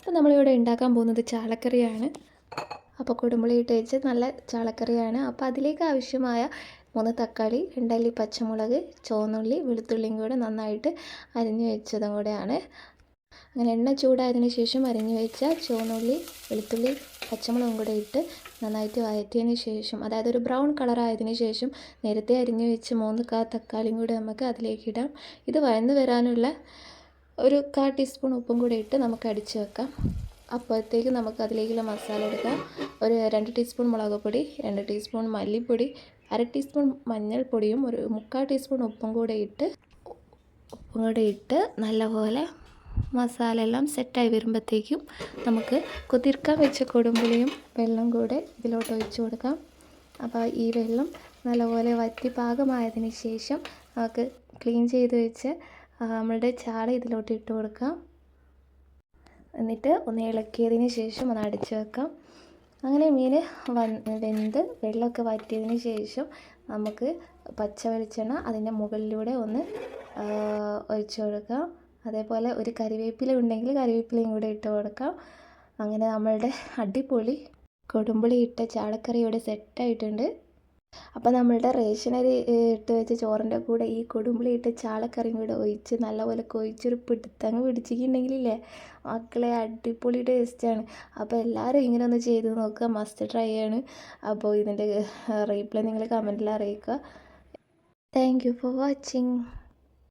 അപ്പോൾ നമ്മളിവിടെ ഉണ്ടാക്കാൻ പോകുന്നത് ചാളക്കറിയാണ്. അപ്പോൾ കുടുംബളി ഇട്ട് വെച്ച് നല്ല ചാളക്കറിയാണ്. അപ്പോൾ അതിലേക്ക് ആവശ്യമായ മൂന്ന് തക്കാളി രണ്ടല്ലി പച്ചമുളക് ചുവന്നുള്ളി വെളുത്തുള്ളിയും കൂടെ നന്നായിട്ട് അരിഞ്ഞു വെച്ചതും കൂടെയാണ്. അങ്ങനെ എണ്ണ ചൂടായതിനു ശേഷം അരിഞ്ഞു വെച്ച ചുവന്നുള്ളി വെളുത്തുള്ളി പച്ചമുളകും കൂടെ ഇട്ട് നന്നായിട്ട് വഴറ്റിയതിന് ശേഷം അതായത് ഒരു ബ്രൗൺ കളറായതിനു ശേഷം നേരത്തെ അരിഞ്ഞു വെച്ച് മൂന്ന് കാ തക്കാളിയും കൂടെ നമുക്ക് അതിലേക്ക് ഇടാം. ഇത് വഴന്ന് വരാനുള്ള ഒരു കാ ടീസ്പൂൺ ഉപ്പും കൂടി ഇട്ട് നമുക്ക് അടിച്ച് വെക്കാം. അപ്പോഴത്തേക്ക് നമുക്ക് അതിലേക്കുള്ള മസാല എടുക്കാം. ഒരു രണ്ട് ടീസ്പൂൺ മുളക് പൊടി രണ്ട് ടീസ്പൂൺ മല്ലിപ്പൊടി അര ടീസ്പൂൺ മഞ്ഞൾപ്പൊടിയും ഒരു മുക്കാൽ ടീസ്പൂൺ ഉപ്പും കൂടെ ഇട്ട് ഉപ്പും കൂടെ ഇട്ട് നല്ലപോലെ മസാല എല്ലാം സെറ്റായി വരുമ്പോഴത്തേക്കും നമുക്ക് കുതിർക്കാൻ വെച്ച കൊടുമ്പുളിയും വെള്ളം കൂടെ ഇതിലോട്ട് ഒഴിച്ചു കൊടുക്കാം. അപ്പോൾ ഈ വെള്ളം നല്ലപോലെ വറ്റി പാകമായതിന് ശേഷം നമുക്ക് ക്ലീൻ ചെയ്ത് വെച്ച് നമ്മളുടെ ചാള ഇതിലോട്ട് ഇട്ട് കൊടുക്കാം. എന്നിട്ട് ഒന്ന് ഇളക്കിയതിന് ശേഷം ഒന്ന് അടിച്ചു വെക്കാം. അങ്ങനെ മീൻ വെന്ത് വെള്ളമൊക്കെ വറ്റിയതിന് ശേഷം നമുക്ക് പച്ച വെളിച്ചെണ്ണ അതിന്റെ മുകളിലൂടെ ഒന്ന് ഒഴിച്ചു കൊടുക്കാം. അതേപോലെ ഒരു കരിവേപ്പില ഉണ്ടെങ്കിൽ കരിവേപ്പിലയും കൂടെ ഇട്ട് കൊടുക്കാം. അങ്ങനെ നമ്മളുടെ അടിപൊളി കൊടുമ്പുളി ഇട്ട ചാളക്കറി ഇവിടെ സെറ്റായിട്ടുണ്ട് അപ്പോൾ നമ്മളുടെ റേഷൻ അരി ഇട്ട് വെച്ച ചോറിന്റെ കൂടെ ഈ കൊടുമ്പുളി ഇട്ട് ചാളക്കറിയും കൂടെ ഒഴിച്ച് നല്ലപോലെ കൊഴിച്ചൊരു പിടുത്തങ്ങ് പിടിച്ചിട്ടുണ്ടെങ്കിലില്ലേ? മക്കളെ അടിപൊളി ടേസ്റ്റാണ് അപ്പോൾ എല്ലാവരും ഇങ്ങനെ ഒന്ന് ചെയ്ത് നോക്കുക. മസ്റ്റ് ട്രൈ ആണ്. അപ്പോൾ ഇതിന്റെ റീപ്ലൈ നിങ്ങൾ കമന്റിൽ അറിയിക്കുക. Thank you for watching